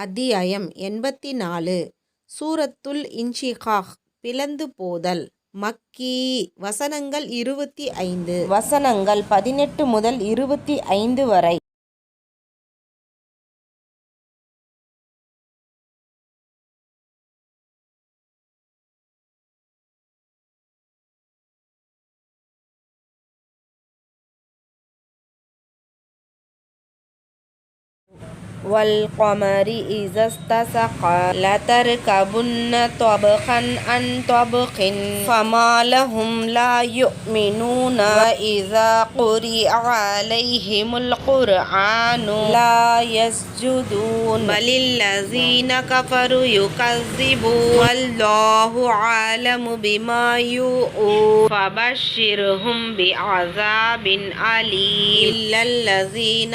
அத்தியாயம் எண்பத்தி நாலு சூரத்துல் இன்ஷிகாஹ் பிளந்து போதல் மக்கி வசனங்கள் இருபத்தி ஐந்து. வசனங்கள் பதினெட்டு முதல் இருபத்தி ஐந்து வரை. والقمر إذا استسق لتركبن طبقا عن طبق. فما لهم لا يؤمنون وإذا قرئ عليهم القرآن لا يسجدون. بل الذين كفروا يكذبون. والله عالم بما يوؤون فبشرهم بعذاب أليم. إلا الذين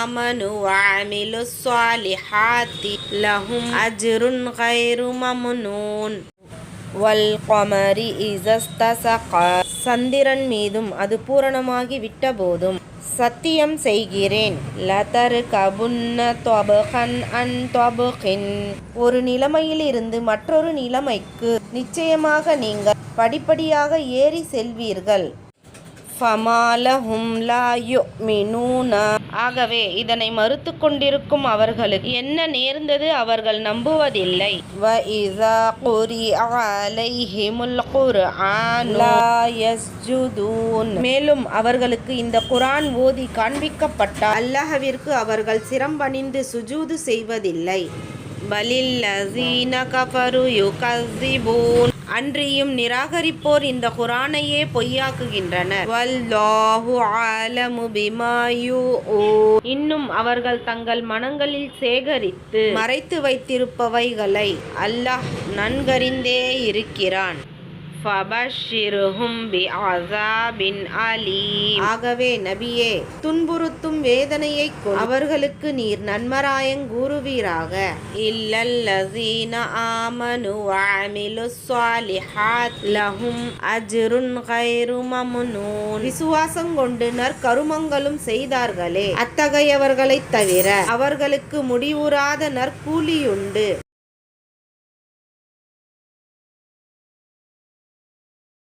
آمنوا وعملوا الصالحات لهم أجر غير ممنون والقمر إذا استسق சந்திரன் மீதும் அது பூரணமாகி விட்டபோதும் சத்தியம் செய்கிறேன் லதரு கபுன்ன தொபகன் அன் தொபகின் ஒரு நிலைமையிலிருந்து மற்றொரு நிலைமைக்கு நிச்சயமாக நீங்கள் படிப்படியாக ஏறி செல்வீர்கள் ஃபமாலஹும் லா யுமினூன. ஆகவே இதனை மறுத்து கொண்டிருக்கும் அவர்களுக்கு என்ன நேர்ந்தது அவர்கள் நம்புவதில்லை. வ இதா குரி அலைஹிமுல் குர்ஆன். லா யஸ்ஜுதூன். மேலும் அவர்களுக்கு இந்த குர்ஆன் ஓதி காண்பிக்கப்பட்டால் அல்லாஹ்விற்கு அவர்கள் சிரம்பணிந்து சுஜூது செய்வதில்லை. பலில்லசீன கஃபரு யுகஸிபூன் அன்றியும் நிராகரிப்போர் இந்த குரானையே பொய்யாக்குகின்றனர். இன்னும் அவர்கள் தங்கள் மனங்களில் சேகரித்து மறைத்து வைத்திருப்பவைகளை அல்லாஹ் நன்கறிந்தே இருக்கிறான் ஆகவே நபியே துன்புறுத்தும் வேதனையை அவர்களுக்கு நீர் நன்மராயங்கூறுவீராக இல்லல்லசீன ஆமனு வஅமிலுஸ் ஸாலிஹாத். லஹும் அஜ்ருன் கைரு மம்னூன். விசுவாசம் கொண்டு நற்கருமங்களும் செய்தார்களே. அத்தகையவர்களைத் தவிர அவர்களுக்கு முடிவுறாத நற்கூலியுண்டு.